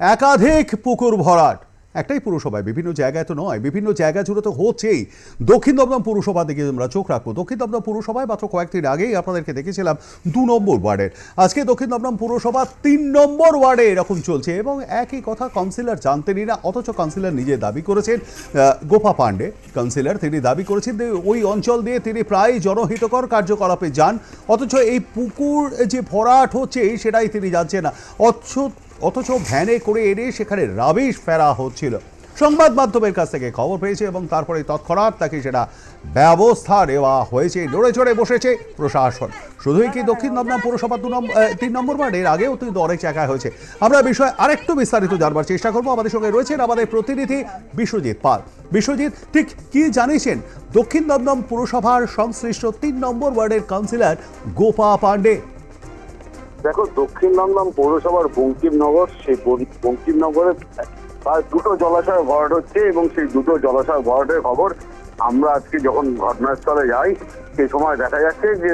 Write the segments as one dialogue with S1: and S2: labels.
S1: একাধিক পুকুর ভরাট। একটাই পুরসভায়, বিভিন্ন জায়গায় তো নয়, বিভিন্ন জায়গা জুড়ে তো হচ্ছেই। দক্ষিণ দমদম পুরসভা দিকে আমরা চোখ রাখব। দক্ষিণ দমদম পুরসভায় মাত্র কয়েকদিন আগেই আপনাদেরকে দেখেছিলাম দু নম্বর ওয়ার্ডের। আজকে দক্ষিণ দমদম পুরসভা তিন নম্বর ওয়ার্ডে এরকম চলছে এবং একই কথা কাউন্সিলর জানতেনই না, অথচ কাউন্সিলর নিজে দাবি করেছেন গোপা পাণ্ডে। কাউন্সিলর তিনি দাবি করেছেন যে ওই অঞ্চল দিয়ে তিনি প্রায় জনহিতকর কার্যকলাপে যান, অথচ এই পুকুর যে ভরাট হচ্ছে সেটাই তিনি জানছেন না। অথচ অথচ ভ্যানে করে এনে সেখানে রাবিশ ফেরা হচ্ছিল। সংবাদ মাধ্যমের কাছ থেকে খবর পেয়েছে এবং তারপরে তৎক্ষণাৎ তাকে সেটা ব্যবস্থা নেওয়া হয়েছে। নড়ে চড়ে বসেছে প্রশাসন। শুধুই কি দক্ষিণ দমদম পুরসভা দু নম্বর তিন নম্বর ওয়ার্ডের আগেও কিন্তু অনেক জায়গায় হয়েছে। আমরা বিষয় আরেকটু বিস্তারিত জানবার চেষ্টা করব। আমাদের সঙ্গে রয়েছেন আমাদের প্রতিনিধি বিশ্বজিৎ পাল। বিশ্বজিৎ, ঠিক কি জানিয়েছেন? দক্ষিণ দমদম পুরসভার সংশ্লিষ্ট তিন নম্বর ওয়ার্ডের কাউন্সিলর গোপা পাণ্ডে।
S2: দেখো, দক্ষিণ দমদম পৌরসভার বঙ্কিমনগর, সেই বঙ্কিমনগরে প্রায় দুটো জলাশয় ভরাট হচ্ছে এবং সেই দুটো জলাশয় ভরাটের খবর আমরা আজকে যখন ঘটনাস্থলে যাই, সেই সময় দেখা যাচ্ছে যে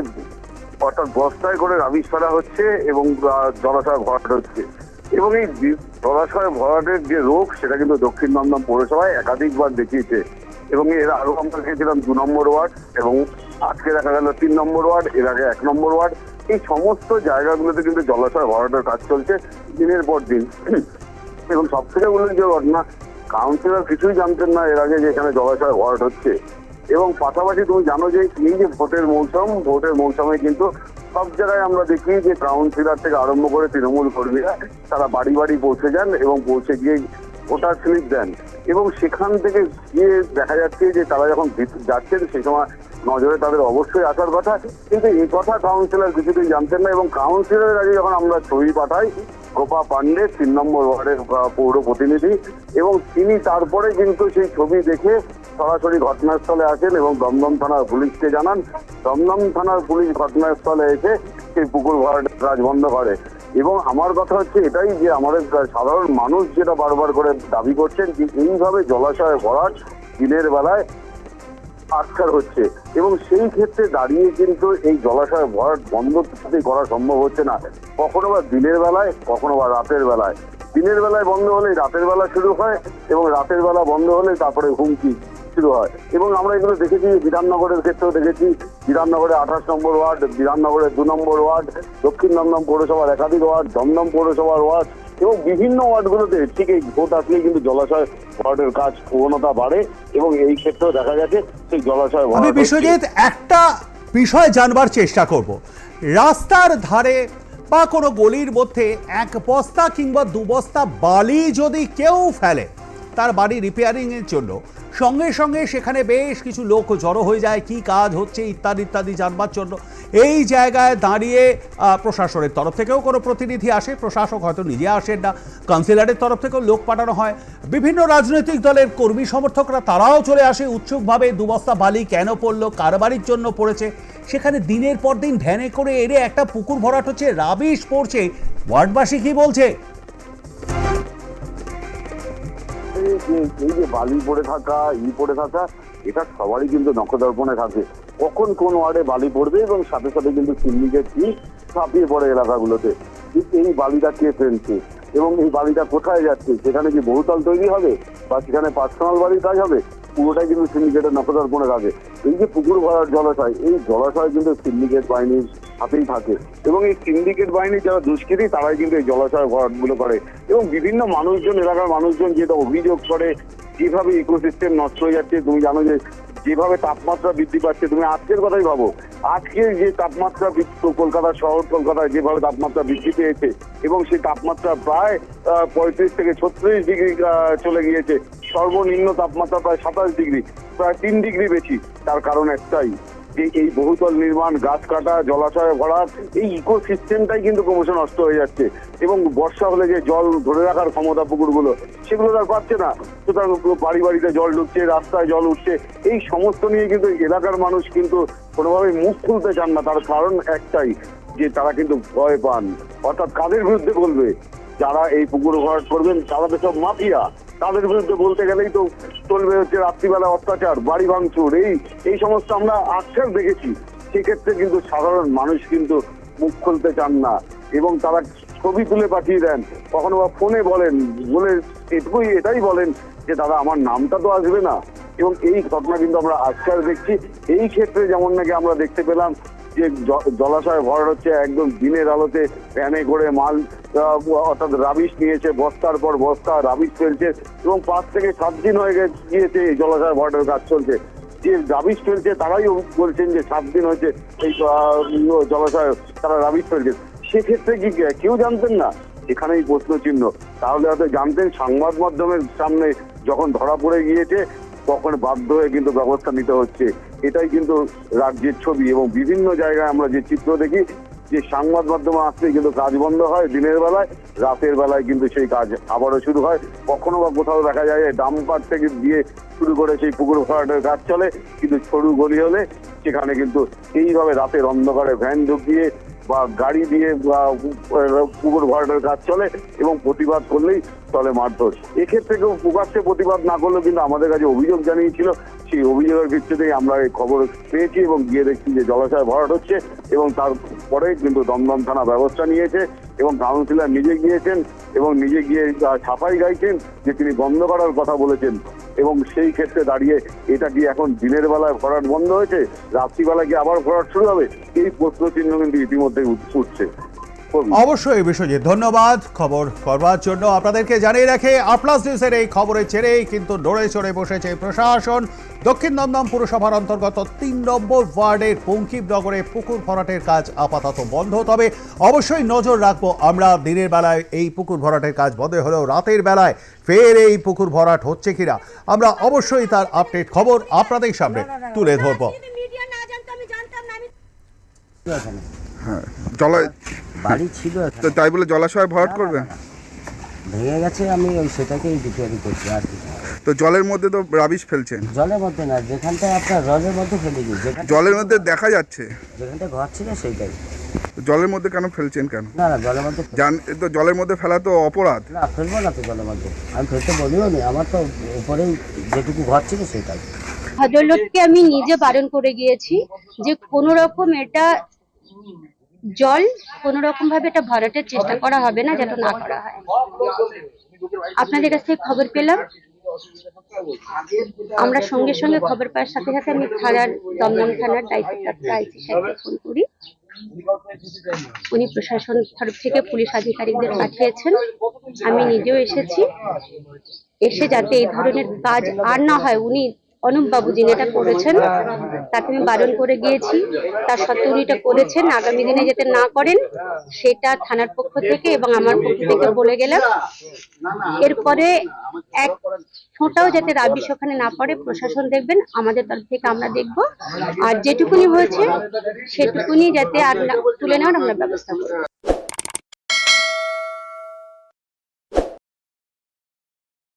S2: অর্থাৎ বস্তায় করে রাবিশ ফেলা হচ্ছে এবং জলাশয় ভরাট হচ্ছে। এবং এই জলাশয় ভরাটের যে রোগ, সেটা কিন্তু দক্ষিণ দমদম পৌরসভায় একাধিকবার দেখিয়েছে। এবং এর আরও আমরা দেখেছিলাম দু নম্বর ওয়ার্ড এবং আজকে দেখা গেল তিন নম্বর ওয়ার্ড, এর আগে এক নম্বর ওয়ার্ড। এই সমস্ত জায়গাগুলোতে কিন্তু জলাশয় ভরাটের কাজ চলছে দিনের পর দিন। এবং সব থেকে উল্লেখযোগ্য ঘটনা, কাউন্সিলর কিছুই জানতেন না এর আগে যে এখানে জলাশয় ভরাট হচ্ছে। এবং পাশাপাশি তুমি জানো যে এই যে ভোটের মৌসুম, ভোটের মৌসুমে কিন্তু সব জায়গায় আমরা দেখি যে কাউন্সিলর থেকে আরম্ভ করে তৃণমূল কর্মীরা তারা বাড়ি বাড়ি পৌঁছে যান এবং পৌঁছে গিয়ে ভোটার স্লিপ দেন। এবং সেখান থেকে গিয়ে দেখা যাচ্ছে যে তারা যখন যাচ্ছেন সেই সময় নজরে তাদের অবশ্যই আসার কথা। কিন্তু এই কথা কাউন্সিলর কিছুতেই জানতেন না এবং কাউন্সিলরের আগে যখন আমরা ছবি পাঠাই, গোপা পান্ডে তিন নম্বর ওয়ার্ডের পৌর প্রতিনিধি এবং তিনি তারপরে কিন্তু সেই ছবি দেখে সরাসরি ঘটনাস্থলে আসেন এবং দমদম থানার পুলিশকে জানান। দমদম থানার পুলিশ ঘটনাস্থলে এসে সেই পুকুর ভরাটের কাজ বন্ধ করে। এবং আমার কথা হচ্ছে এটাই যে আমাদের সাধারণ মানুষ যেটা বারবার করে দাবি করছেন যে এইভাবে জলাশয় ভরাট দিনের বেলায় আটকার হচ্ছে। এবং সেই ক্ষেত্রে দাঁড়িয়ে কিন্তু এই জলাশয় ভরাট বন্ধ করা সম্ভব হচ্ছে না। কখনো বা দিনের বেলায়, কখনো বা রাতের বেলায়। দিনের বেলায় বন্ধ হলে রাতের বেলা শুরু হয় এবং রাতের বেলা বন্ধ হলে তারপরে হুমকি শুরু হয়। এবং আমরা এগুলো দেখেছি, বিধাননগরের ক্ষেত্রেও দেখেছি। বিধাননগরে আঠাশ নম্বর ওয়ার্ড, বিধাননগরের দু নম্বর ওয়ার্ড, দক্ষিণ দমদম পৌরসভার একাধিক ওয়ার্ড, দমদম পৌরসভার ওয়ার্ড এবং বিভিন্ন ওয়ার্ডগুলোতে ঠিক এই ভোট আসলেই কিন্তু জলাশয় ভরাটের কাজ প্রবণতা বাড়ে এবং এই ক্ষেত্রেও দেখা গেছে সেই জলাশয়
S1: আমি। বিশ্বজিৎ একটা বিষয় জানবার চেষ্টা করব রাস্তার ধারে বা কোনো গলির মধ্যে এক বস্তা কিংবা দু বস্তা বালি যদি কেউ ফেলে তার বাড়ি রিপেয়ারিংয়ের জন্য। সঙ্গে সঙ্গে সেখানে বেশ কিছু লোক জড়ো হয়ে যায়, কি কাজ হচ্ছে ইত্যাদি ইত্যাদি জানবার জন্য। এই জায়গায় দাঁড়িয়ে প্রশাসনের তরফ থেকেও কোনো প্রতিনিধি আসে, প্রশাসক হয়তো নিজে আসেন না, কাউন্সিলরের তরফ থেকেও লোক পাঠানো হয়। বিভিন্ন রাজনৈতিক দলের কর্মী সমর্থকরা তারাও চলে আসে, উৎসুকভাবে দুবস্তা বালি কেন পড়ল, কার বাড়ির জন্য পড়েছে। সেখানে দিনের পর দিন ভ্যানে করে এনে একটা পুকুর ভরাট হচ্ছে, রাবিশ পড়ছে। ওয়ার্ডবাসী কি বলছে?
S2: এই যে বালি পড়ে থাকা, ই পড়ে থাকা, এটা সবারই কিন্তু নক্ষদর্পণে থাকে। কখন কোন ওয়ার্ডে বালি পড়বে এবং সাথে সাথে কিন্তু সিন্ডিকেট কি ছাপিয়ে পড়ে এলাকাগুলোতে। ঠিক এই বালিটা কে ফেলছে এবং এই বালিটা কোথায় যাচ্ছে? সেখানে কি বহুতল তৈরি হবে? বা সেখানে পার্সোনাল বাড়ির কাজ হবে? পুরোটাই কিন্তু সিন্ডিকেটের নকদার নখদর্পণে থাকে এই যে পুকুর ভরার জলাশয়, এই জলাশয় কিন্তু সিন্ডিকেট বাহিনীর হাতেই থাকে। এবং এই সিন্ডিকেট বাহিনীর যারা দুষ্কৃতী, তারাই কিন্তু এই জলাশয় ভরাটগুলো করে। এবং বিভিন্ন মানুষজন, এলাকার মানুষজন যেটা অভিযোগ করে, যেভাবে ইকোসিস্টেম নষ্ট হয়ে যাচ্ছে, তুমি জানো যে যেভাবে তাপমাত্রা বৃদ্ধি পাচ্ছে, তুমি আজকের কথাই ভাবো। আজকে যে তাপমাত্রা কলকাতা শহর কলকাতায় যেভাবে তাপমাত্রা বৃদ্ধি পেয়েছে, এবং সেই তাপমাত্রা প্রায় পঁয়ত্রিশ থেকে ছত্রিশ ডিগ্রি চলে গিয়েছে সর্বনিম্ন তাপমাত্রা প্রায় সাতাশ ডিগ্রি, প্রায় তিন ডিগ্রি বেশি। তার কারণ একটাই, যে এই বহুতল নির্মাণ, গাছ কাটা, জলাশয় ভরাট এই ইকোসিস্টেমটাই কিন্তু ক্রমশ নষ্ট হয়ে যাচ্ছে। এবং বর্ষা হলে যে জল ধরে রাখার ক্ষমতা পুকুরগুলো, সেগুলো তার পাচ্ছে না। সুতরাং বাড়ি বাড়িতে জল ঢুকছে, রাস্তায় জল উঠছে। এই সমস্ত নিয়ে কিন্তু এলাকার মানুষ কিন্তু কোনোভাবেই মুখ খুলতে চান না। তার কারণ একটাই, যে তারা কিন্তু ভয় পান। অর্থাৎ কাদের বিরুদ্ধে বলবে? যারা এই পুকুর ভরাট করবেন, তারা তো সব মাফিয়া। তাদের বিরুদ্ধে বলতে গেলেই তো চলবে হচ্ছে রাত্রিবেলা অত্যাচার, বাড়ি ভাঙচুর, এই এই সমস্ত আমরা আক্ষেপ দেখেছি। সেক্ষেত্রে কিন্তু সাধারণ মানুষ কিন্তু মুখ খুলতে চান না এবং তারা ছবি তুলে পাঠিয়ে দেন। কখনো বা ফোনে বলেন, বলে এটুকুই এটাই বলেন যে, দাদা, আমার নামটা তো আসবে না। এবং এই ঘটনা কিন্তু আমরা আজকাল দেখছি। এই ক্ষেত্রে যেমন নাকি আমরা দেখতে পেলাম যে জলাশয় ভর হচ্ছে, একদম দিনের আলোতে প্যানে করে মাল অর্থাৎ রাবিশ নিয়েছে, বস্তার পর বস্তা রাবিশ ফেলছে, এবং পাঁচ থেকে সাত দিন হয়ে গিয়েছে এই জলাশয় ভরাটের কাজ চলছে। যে রাবিশ ফেলছে, তারাই বলছেন যে সাত দিন হয়েছে এই জলাশয়, তারা রাবিশ ফেলছে। সেক্ষেত্রে কি কেউ জানতেন না? এখানেই প্রশ্ন চিহ্ন তাহলে হয়তো জানতেন, সংবাদ মাধ্যমের সামনে যখন ধরা পড়ে গিয়েছে তখন বাধ্য হয়ে কিন্তু ব্যবস্থা নিতে হচ্ছে। এটাই কিন্তু রাজ্যের ছবি এবং বিভিন্ন জায়গায় আমরা যে চিত্র দেখি, যে সংবাদ মাধ্যমে আসলে কিন্তু কাজ বন্ধ হয় দিনের বেলায়, রাতের বেলায় কিন্তু সেই কাজ আবারও শুরু হয়। কখনো বা কোথাও দেখা যায় ডাম্পার থেকে দিয়ে শুরু করে সেই পুকুর ভরাটের কাজ চলে, কিন্তু সরু গলি হলে সেখানে কিন্তু এইভাবে রাতের অন্ধকারে ভ্যান ঢুকিয়ে বা গাড়ি দিয়ে পুকুর ভরাটের কাজ চলে এবং প্রতিবাদ করলেই চলে মারধর। এক্ষেত্রে কেউ প্রকাশ্যে প্রতিবাদ না করলেও কিন্তু আমাদের কাছে অভিযোগ জানিয়েছিল। সেই অভিযোগের ভিত্তিতেই আমরা এই খবর পেয়েছি এবং গিয়ে দেখছি যে জলাশয় ভরাট হচ্ছে এবং তারপরে কিন্তু দমদম থানা ব্যবস্থা নিয়েছে এবং কাউন্সিলর নিজে গিয়েছেন এবং নিজে গিয়ে ছাপাই গাইছেন যে তিনি বন্ধ করার কথা বলেছেন। এবং সেই ক্ষেত্রে দাঁড়িয়ে এটা কি এখন দিনের বেলায় ভরাট বন্ধ হয়েছে রাত্রিবেলায় কি আবার ভরাট শুরু হবে এই প্রশ্ন চিহ্ন কিন্তু ইতিমধ্যে উঠছে।
S1: অবশ্যই বিশ্বজিৎ ধন্যবাদ খবর করবার জন্য আপনাদেরকে জানিয়ে রাখে আপলাস নিউজের এই খবরের ছেড়েই কিন্তু নড়ে চড়ে বসেছে প্রশাসন দক্ষিণ দমদম পুরসভার অন্তর্গত তিন নম্বর ওয়ার্ডের পঙ্কিমনগরে পুকুর ভরাটের কাজ আপাতত বন্ধ তবে অবশ্যই নজর রাখব আমরা দিনের বেলায় এই পুকুর ভরাটের কাজ বন্ধ হলেও রাতের বেলায় ফের এই পুকুর ভরাট হচ্ছে কিনা আমরা অবশ্যই তার আপডেট খবর আপনাদের সামনে তুলে ধরবো
S3: হ্যাঁ জলা
S4: বাড়ি ছিল
S3: তো তাই বলে জলাশয় ভরাট করবে।
S4: ভেঙে গেছে আমি ওই সেটাকেই রিপেয়ারিং করছি আর না।
S3: তো জলের মধ্যে তো রাবিশ ফেলছেন
S4: জলের মধ্যে না যেখানটায় আপনার রজের মধ্যে ফেলে দিই
S3: জলের মধ্যে দেখা যাচ্ছে।
S4: যেখানটা ঘর ছিল সেইটাই।
S3: তো জলের মধ্যে কেন ফেলছেন কেন?
S4: না না জলের মধ্যে
S3: জান তো জলের মধ্যে ফেলা তো অপরাধ।
S4: না ফেলব না তো জলের মধ্যে। আমি ফেলতে বলিও নি আমার তো উপরেই যেটুকু ঘর ছিল সেটাই।
S5: ভদ্রলোককে আমি নিজে বারণ করে গিয়েছি যে কোনো রকম এটা জল কোনো রকম ভাবে এটা ভরাটের চেষ্টা করা হবে না যাতে না করা হয়। আপনাদের কাছ থেকে খবর পেলাম। আমরা সঙ্গে সঙ্গে খবর পাওয়ার সাথে সাথে আমি থানার, দমদম থানার দায়িত্বপ্রাপ্ত আইসি সাহেবকে ফোন করি। উনি প্রশাসন তরফ থেকে পুলিশ আধিকারিকদের পাঠিয়েছেন। আমি নিজেও এসেছি। এসে যাতে এই ধরনের কাজ আর না হয়, উনি অনুপ বাবু যিনি এটা করেছেন তাকে আমি বারণ করে গিয়েছি। তার সত্ত্বেও উনি এটা করেছেন আগামী দিনে যাতে না করেন সেটা থানার পক্ষ থেকে এবং আমার পক্ষ থেকে বলে গেলাম। এরপরে এক ফোঁটাও যাতে রাবিশ ওখানে না পড়ে প্রশাসন দেখবেন আমাদের তরফ থেকে আমরা দেখব। আর যেটুকুনি হয়েছে সেটুকুনি যাতে আর তুলে নেওয়ার আমরা ব্যবস্থা করব।